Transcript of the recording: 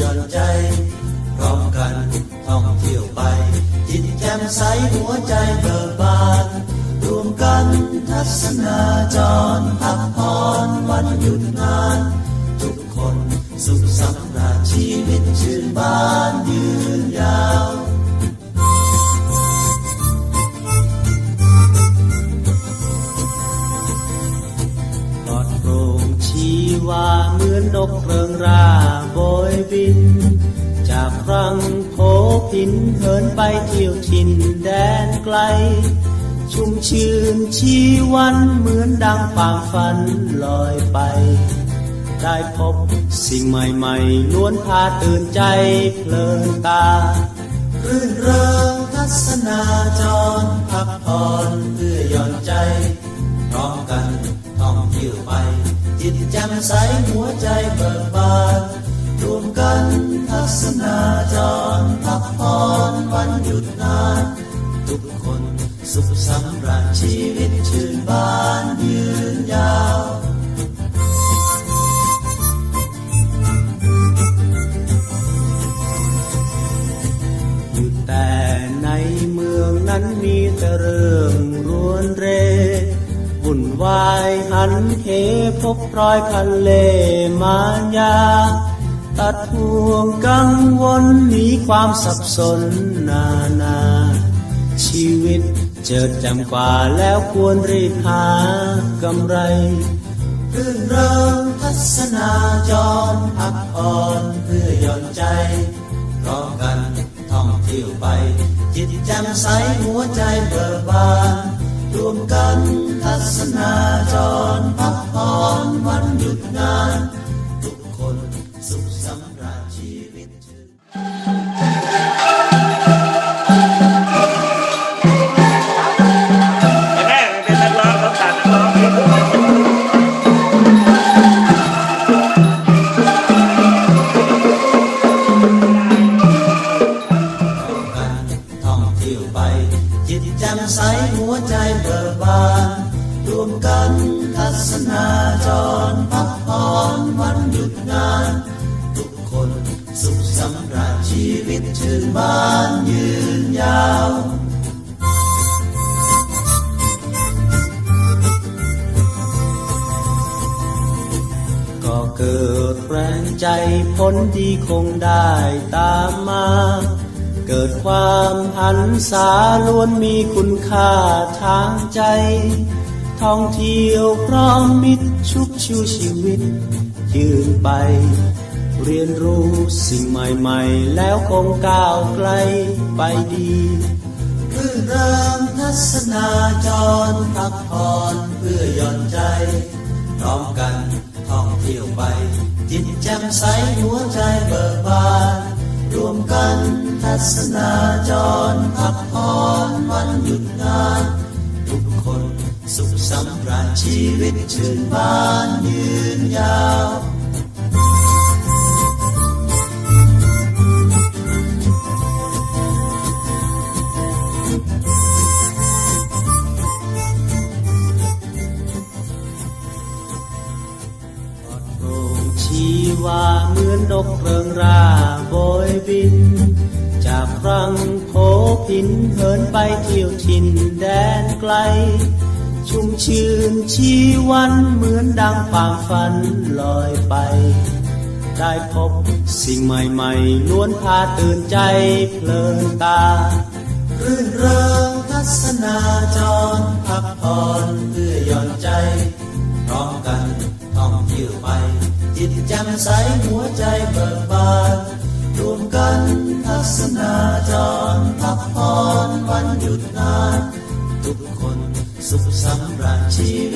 ย่อนใจพร้อมกันท่องเที่ยวไป จิตแจ่มใสหัวใจเบิกบานรวมกันทัศนาจรพักผ่อนวันหยุดงาน ทุกคนสุขสันต์ชีวิตชื่นบาน กเพลิงราโบยบิน จากครั้งโผพินเหินไปเที่ยวทินแดนไกล ชุ่มชื่นชีวันเหมือนดังปางฝันลอยไป ได้พบสิ่งใหม่ๆล้วนพาตื่นใจเพลินตา รื่นเริงทัศนาจรพักผ่อนเพื่อย่อนใจพร้อมกันท่องเที่ยวไป จิตแจ่มใสหัวใจเบิกบานรวมกันทัศนาจรพักผ่อนวันหยุดงาน ทุกคนสุขสำราญชีวิตชื่นบานยืนยาวอยู่แต่ในเมืองนั้นมีแต่เรื่องรวนเร วุ่นวายหันเหพบรอยคันเลมายา ตัดห่วงกังวลหนีความสับสนนานา ชีวิตเจิดจำกว่าแล้วควรรีบหากำไรรื่นเริงทัศนาจรพักผ่อนเพื่อย่อนใจพร้อมกันท่องเที่ยวไป จิตแจ่มใสหัวใจเบิกบาน รวมกันทัศนาจรพักผ่อนวันหยุดงาน ใจผลที่คงได้ตามมา เกิดความหันษาล้วนมีคุณค่าทางใจ ท่องเที่ยวพร้อมมิตรชุบชูชีวิต ยืนไป เรียนรู้สิ่งใหม่ๆ แล้วคงก้าวไกลไปดีรื่นเริงทัศนาจรพักผ่อนเพื่อหย่อนใจพร้อมกัน ที่ยวไป จิตแจ่มใสหัวใจเบิกบานรวมกันทัศนาจรพักผ่อนวันหยุดงาน ทุกคนสุขสำราญชีวิตชื่นบานยืนยาว ชีวาเหมือนนกเพลิงราโบยบิน จากครั้งโผพินเหินไปเที่ยวทินแดนไกล ชุ่มชื่นชีวันเหมือนดังปางฝันลอยไป ได้พบสิ่งใหม่ๆล้วนพาตื่นใจเพลินตา รื่นเริงทัศนาจรพักผ่อนเพื่อย่อนใจพร้อมกันท่องเที่ยวไป จิตแจ่มใสหัวใจเบิกบานรวมกันทัศนาจรพักผ่อนวันหยุดงาน ทุกคนสุขสำราญชีวิต